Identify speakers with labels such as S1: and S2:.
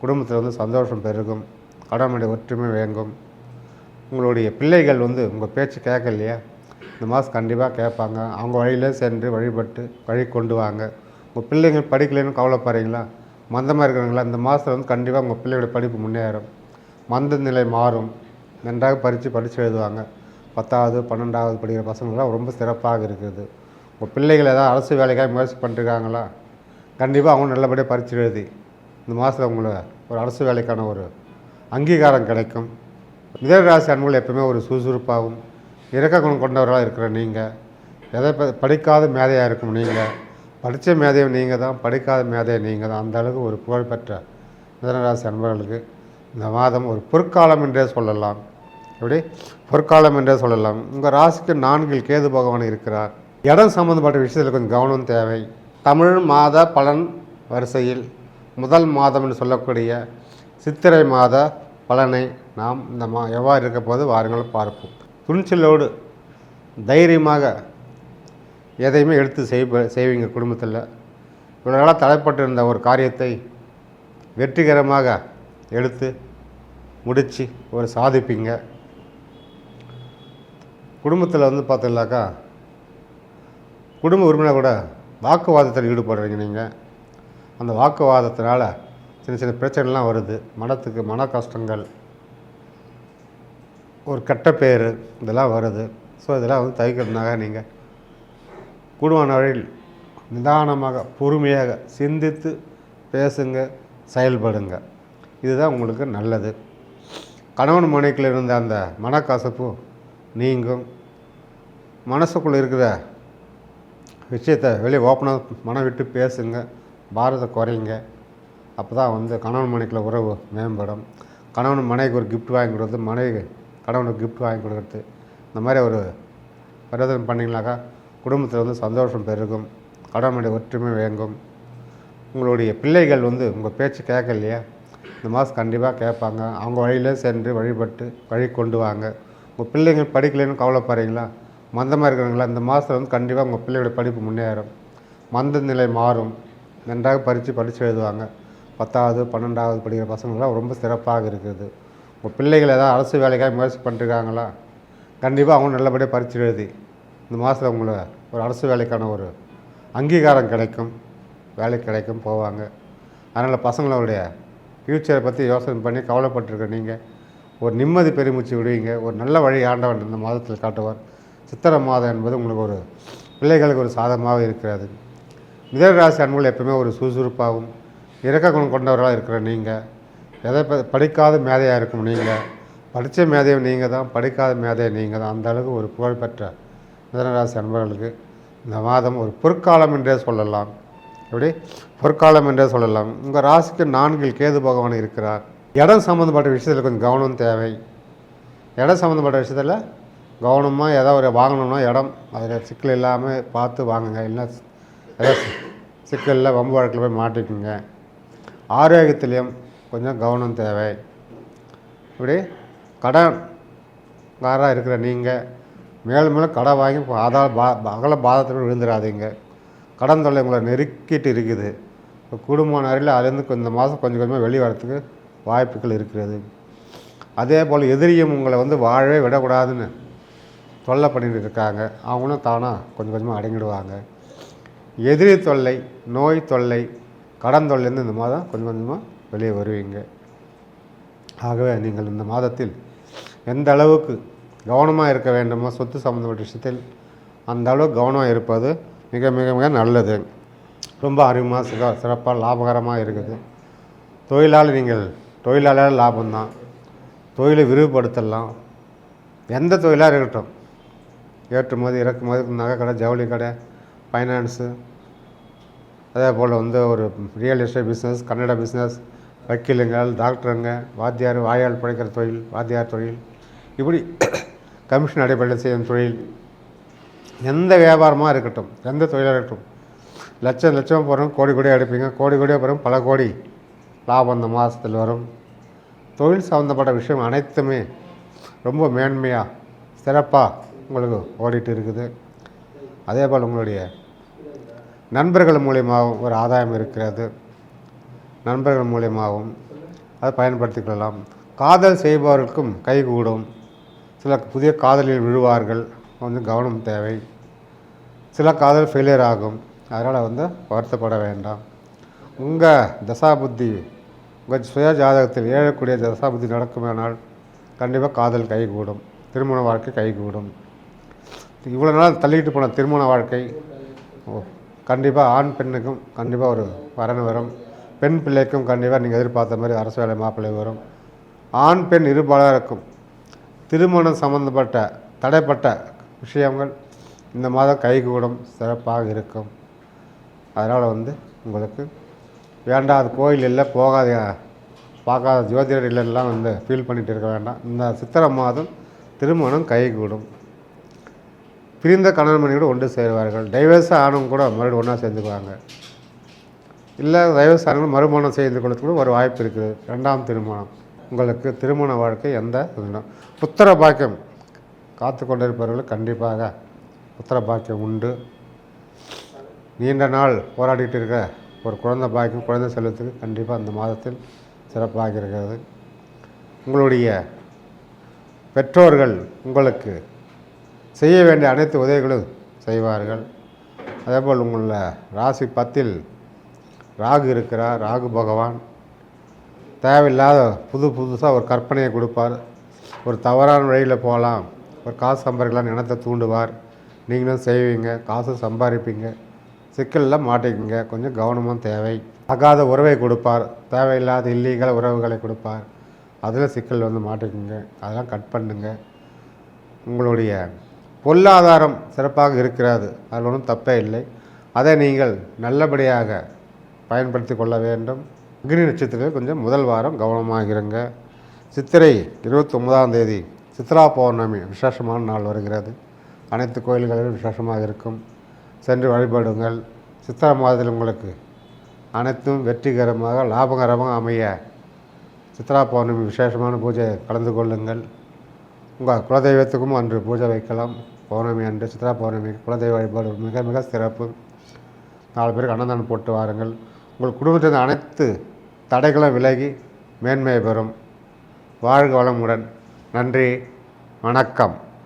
S1: குடும்பத்தில் வந்து சந்தோஷம் பெருகும் கடமையுடைய ஒற்றுமை வேங்கும். உங்களுடைய பிள்ளைகள் வந்து உங்கள் பேச்சு கேட்கலையா? இந்த மாதம் கண்டிப்பாக கேட்பாங்க. அவங்க வழியில் சென்று வழிபட்டு வழி கொண்டு வாங்க. உங்கள் பிள்ளைங்க படிக்கலைன்னு கவலைப்படுறீங்களா? மந்தமாக இருக்கிறவங்களா இந்த மாதத்தில் வந்து கண்டிப்பாக உங்கள் பிள்ளையோட படிப்பு முன்னேறும். மந்த நிலை மாறும். நன்றாக பரித்து படித்து எழுதுவாங்க. பத்தாவது பன்னெண்டாவது படிக்கிற பசங்களாம் ரொம்ப சிறப்பாக இருக்குது. உங்கள் பிள்ளைகள் ஏதாவது அரசு வேலைக்காக முயற்சி பண்ணிருக்காங்களா கண்டிப்பாக அவங்க நல்லபடியாக பரித்து எழுதி இந்த மாதத்தில் உங்களை ஒரு அரசு வேலைக்கான ஒரு அங்கீகாரம் கிடைக்கும். மிதனராசி அன்புகள் எப்பவுமே ஒரு சுறுசுறுப்பாகவும் இறக்க குணம் கொண்டவர்களாக இருக்கிற நீங்கள் எதை படிக்காத மேதையாக இருக்கும் நீங்கள் படித்த மேதையும் நீங்கள் தான் படிக்காத மேதையை நீங்கள் தான். அந்த அளவுக்கு ஒரு புகழ்பெற்ற மிதனராசி அன்பர்களுக்கு இந்த மாதம் ஒரு பொற்காலம் என்றே சொல்லலாம். எப்படி? பொற்காலம் என்றே சொல்லலாம். உங்கள் ராசிக்கு நான்கில் கேது பகவான் இருக்கிறார். இடம் சம்மந்தப்பட்ட விஷயத்தில் கொஞ்சம் கவனம் தேவை. தமிழ் மாத பலன் வரிசையில் முதல் மாதம் என்று சொல்லக்கூடிய சித்திரை மாத பலனை நாம் இந்த மா எவ்வாறு இருக்க போது வாருங்கள் பார்ப்போம். துணிச்சலோடு தைரியமாக எதையுமே எடுத்து செய்வ செய்வீங்க குடும்பத்தில். இவ்வளோ நாளாக இருந்த ஒரு காரியத்தை வெற்றிகரமாக எடுத்து முடித்து ஒரு சாதிப்பீங்க. குடும்பத்தில் வந்து பார்த்தீங்களாக்கா குடும்ப உரிமையாக கூட வாக்குவாதத்தில் ஈடுபடுறீங்க நீங்கள் அந்த வாக்குவாதத்தினால் சின்ன சின்ன பிரச்சனைலாம் வருது. மனத்துக்கு மன கஷ்டங்கள் ஒரு கெட்ட பேர் இதெல்லாம் வருது. ஸோ இதெல்லாம் வந்து தவிக்கிறதுனாக நீங்கள் குடும்பங்களில் நிதானமாக பொறுமையாக சிந்தித்து பேசுங்க செயல்படுங்க. இதுதான் உங்களுக்கு நல்லது. கணவன் மனைக்குள்ள இருந்த அந்த மனக்கசப்பு நீங்கும். மனசுக்குள்ளே இருக்கிற விஷயத்தை வெளியே ஓப்பனாக மனம் விட்டு பேசுங்க. பாரத்தை குறைங்க அப்போ தான் வந்து கணவன் மனைக்குள்ள உறவு மேம்படும். கணவன் மனைவிக்கு ஒரு கிஃப்ட் வாங்கி கொடுக்குறது மனைவி கணவனுக்கு கிஃப்ட் வாங்கி கொடுக்குறது. இந்த மாதிரி ஒரு பரிவர்த்தனை பண்ணிங்கனாக்கா குடும்பத்தில் வந்து சந்தோஷம் பெருகும். கடவுளுடைய ஒற்றுமை வேங்கும். உங்களுடைய பிள்ளைகள் வந்து உங்கள் பேச்சு கேட்கலையா? இந்த மாதம் கண்டிப்பாக கேட்பாங்க. அவங்க வழியிலே சென்று வழிபட்டு வழி கொண்டு வாங்க. உங்கள் பிள்ளைங்க படிக்கலைன்னு கவலைப்படுறீங்களா? மந்தமாக இருக்கிறவங்களா? இந்த மாதத்தில் வந்து கண்டிப்பாக உங்கள் பிள்ளையோட படிப்பு முன்னேறும். மந்த நிலை மாறும். நன்றாக பரித்து படித்து எழுதுவாங்க. பத்தாவது பன்னெண்டாவது படிக்கிற பசங்களாம் ரொம்ப சிறப்பாக இருக்குது. உங்கள் பிள்ளைகள் ஏதாவது அரசு வேலைக்காக முயற்சி பண்ணிருக்காங்களா? கண்டிப்பாக அவங்க நல்லபடியாக பறித்து எழுதி இந்த மாதத்தில் உங்களை ஒரு அரசு வேலைக்கான ஒரு அங்கீகாரம் கிடைக்கும் வேலை கிடைக்கும் போவாங்க. அதனால் பசங்களுடைய ஃப்யூச்சரை பற்றி யோசனை பண்ணி கவலைப்பட்டிருக்க நீங்கள் ஒரு நிம்மதி பெருமூச்சு விடுவீங்க. ஒரு நல்ல வழி ஆண்டவன் இந்த மாதத்தில் காட்டுவார். சித்திரை மாதம் என்பது உங்களுக்கு ஒரு பிள்ளைகளுக்கு ஒரு சாதமாக இருக்கிறது. மிதனராசி அன்புகள் எப்பவுமே ஒரு சுறுசுறுப்பாகவும் இறக்க குணம் கொண்டவர்களாக இருக்கிற நீங்கள் எதை படிக்காத மேதையாக இருக்கும் நீங்கள் படித்த மேதையை நீங்கள் தான் படிக்காத மேதையை நீங்கள் தான். அந்த அளவுக்கு ஒரு புகழ்பெற்ற மிதனராசி அன்பர்களுக்கு இந்த மாதம் ஒரு பொற்காலம் என்றே சொல்லலாம். எப்படி? பொற்காலம் என்றே சொல்லலாம். உங்கள் ராசிக்கு நான்கில் கேது பகவான் இருக்கிறார். இடம் சம்மந்தப்பட்ட விஷயத்தில் கொஞ்சம் கவனம் தேவை. இடம் சம்மந்தப்பட்ட விஷயத்தில் கவனமாக ஏதாவது ஒரு வாங்கணும்னா இடம். அதில் சிக்கல் இல்லாமல் பார்த்து வாங்குங்க. இல்லை ஏதாவது சிக்கலில் வம்பு வழக்கில் போய் மாட்டிக்குங்க. ஆரோக்கியத்துலேயும் கொஞ்சம் கவனம் தேவை. இப்படி கடன் காராக இருக்கிற நீங்கள் மேலும் மேலும் கடன் வாங்கி அதால பா அகல பாதத்தில் விழுந்துடாதீங்க கடன் தொல்லை உங்களை நெருக்கிட்டு இருக்குது. இப்போ குடும்ப நிறையில் அதுலேருந்து இந்த மாதம் கொஞ்சம் கொஞ்சமாக வெளியே வரத்துக்கு வாய்ப்புகள் இருக்கிறது. அதே போல் எதிரியும் உங்களை வந்து வாழவே விடக்கூடாதுன்னு தொல்லை பண்ணிட்டு இருக்காங்க. அவங்களும் தானாக கொஞ்சம் கொஞ்சமாக அடங்கிடுவாங்க. எதிரி தொல்லை நோய் தொல்லை கடன் தொல்லைருந்து இந்த மாதம் கொஞ்சம் கொஞ்சமாக வெளியே வருவீங்க. ஆகவே நீங்கள் இந்த மாதத்தில் எந்த அளவுக்கு கவனமாக இருக்க வேண்டுமோ சொத்து சம்மந்தப்பட்ட விஷயத்தில் அந்த அளவுக்கு கவனமாக இருப்பது மிக மிக மிக நல்லது. ரொம்ப அருமையாக சிக சிறப்பாக லாபகரமாக இருக்குது. தொழிலாளி நீங்கள் தொழிலாளர் லாபம்தான். தொழிலை விரிவுபடுத்தலாம். எந்த தொழிலாக இருக்கட்டும். ஏற்றுமதி இறக்குமதி நகை கடை ஜவுளி கடை ஃபைனான்ஸு அதே போல் வந்து ஒரு real estate business Kannada business வக்கீலுங்கள் டாக்டருங்க வாத்தியார் வாயால் பிழைக்கிற தொழில் வாத்தியார் தொழில். இப்படி கமிஷன் அடிப்படையில் செய்யும் தொழில். எந்த வியாபாரமாக இருக்கட்டும் எந்த தொழிலாக இருக்கட்டும் லட்சம் லட்சம் போகிறோம் கோடி கோடியாக எடுப்பீங்க கோடி கோடியாக போகிறோம் பல கோடி லாபம் அந்த மாதத்தில் வரும். தொழில் சம்மந்தப்பட்ட விஷயம் அனைத்துமே ரொம்ப மேன்மையாக சிறப்பாக உங்களுக்கு ஓடிட்டு இருக்குது. அதே போல் உங்களுடைய நண்பர்கள் மூலியமாகவும் ஒரு ஆதாயம் இருக்கிறது. நண்பர்கள் மூலியமாகவும் அதை பயன்படுத்திக் கொள்ளலாம். காதல் செய்பவர்களுக்கும் கைகூடும். சில புதிய காதலில் விழுவார்கள். கொஞ்சம் கவனம் தேவை. சில காதல் ஃபெயிலியர் ஆகும். அதனால் வந்து வருத்தப்பட வேண்டாம். உங்கள் தசாபுத்தி உங்கள் சுய ஜாதகத்தில் ஏழக்கூடிய தசாபுத்தி நடக்குமானால் கண்டிப்பாக காதல் கைகூடும். திருமண வாழ்க்கை கைகூடும். இவ்வளோ நாள் தள்ளிட்டு போன திருமண வாழ்க்கை. கண்டிப்பாக ஆண் பெண்ணுக்கும் கண்டிப்பாக ஒரு வரன் வரும். பெண் பிள்ளைக்கும் கண்டிப்பாக நீங்கள் எதிர்பார்த்த மாதிரி அரசு வேலை மாப்பிள்ளை வரும். ஆண் பெண் இருபாலருக்கும் திருமணம் சம்மந்தப்பட்ட தடைப்பட்ட விஷயங்கள் இந்த மாதம் கைகூடும் சிறப்பாக இருக்கும். அதனால் வந்து உங்களுக்கு வேண்டாத கோயில் இல்லை போகாத பார்க்காத ஜோதிடர் இல்லைலாம் வந்து ஃபீல் பண்ணிகிட்டு இருக்க வேண்டாம். இந்த சித்திரை மாதம் திருமணம் கைகூடும். பிரிந்த கணவன் மனைவி கூட ஒன்று சேருவார்கள். டைவர்ஸ் ஆனவங்க கூட மறுபடியும் ஒன்றா சேர்ந்துக்குவாங்க. இல்லை டைவர்ஸ் ஆனவங்க மறுமணம் செய்து கொள்ளத்துக்கு ஒரு வாய்ப்பு இருக்குது. ரெண்டாம் திருமணம். உங்களுக்கு திருமண வாழ்க்கை எந்த இதுனா. புத்திர பாக்கியம் காத்து கொண்டிருப்பவர்கள் கண்டிப்பாக புத்திர பாக்கியம் உண்டு. நீண்ட நாள் போராடிட்டு இருக்க ஒரு குழந்தை பாக்கியம் குழந்தை செல்வத்துக்கு கண்டிப்பாக அந்த மாதத்தில் சிறப்பாக இருக்கிறது. உங்களுடைய பெற்றோர்கள் உங்களுக்கு செய்ய வேண்டிய அனைத்து உதவிகளும் செய்வார்கள். அதேபோல் உங்களில் ராசி பத்தில் ராகு இருக்கிறார். ராகு பகவான் தேவையில்லாத புது புதுசாக ஒரு கற்பனையை கொடுப்பார். ஒரு தவறான வழியில் போகலாம். ஒரு காசு சம்பாதிக்கலாம். நினத்தை தூண்டுவார். நீங்களும் செய்வீங்க. காசு சம்பாதிப்பீங்க. சிக்கலில் மாட்டிக்குங்க. கொஞ்சம் கவனமும் தேவை. ஆகாத உறவை கொடுப்பார். தேவையில்லாத இல்லீகல் உறவுகளை கொடுப்பார். அதில் சிக்கல் வந்து மாட்டிக்குங்க. அதெல்லாம் கட் பண்ணுங்க. உங்களுடைய பொருளாதாரம் சிறப்பாக இருக்கிறது. அதில் ஒன்றும் தப்பே இல்லை. அதை நீங்கள் நல்லபடியாக பயன்படுத்தி கொள்ள வேண்டும். அக்னி நட்சத்திரத்தில் கொஞ்சம் முதல் வாரம் கவனமாக இருங்க. சித்திரை இருபத்தி ஒன்பதாம் தேதி சித்ரா பௌர்ணமி விசேஷமான நாள் வருகிறது. அனைத்து கோயில்களிலும் விசேஷமாக இருக்கும். சென்று வழிபடுங்கள். சித்திரை மாதத்தில் உங்களுக்கு அனைத்தும் வெற்றிகரமாக லாபகரமாக அமைய சித்ரா பௌர்ணமி விசேஷமான பூஜை கலந்து கொள்ளுங்கள். உங்கள் குலதெய்வத்துக்கும் அன்று பூஜை வைக்கலாம். பௌர்ணமி அன்று சித்ரா பௌர்ணமி குலதெய்வ வழிபாடு மிக மிக சிறப்பு. நாலு பேருக்கு அன்னதானம் போட்டு வாருங்கள். உங்கள் குடும்பத்தின் அனைத்து தடைகளும் விலகி மேன்மை பெறும். வாழ்க வளமுடன். நன்றி. வணக்கம்.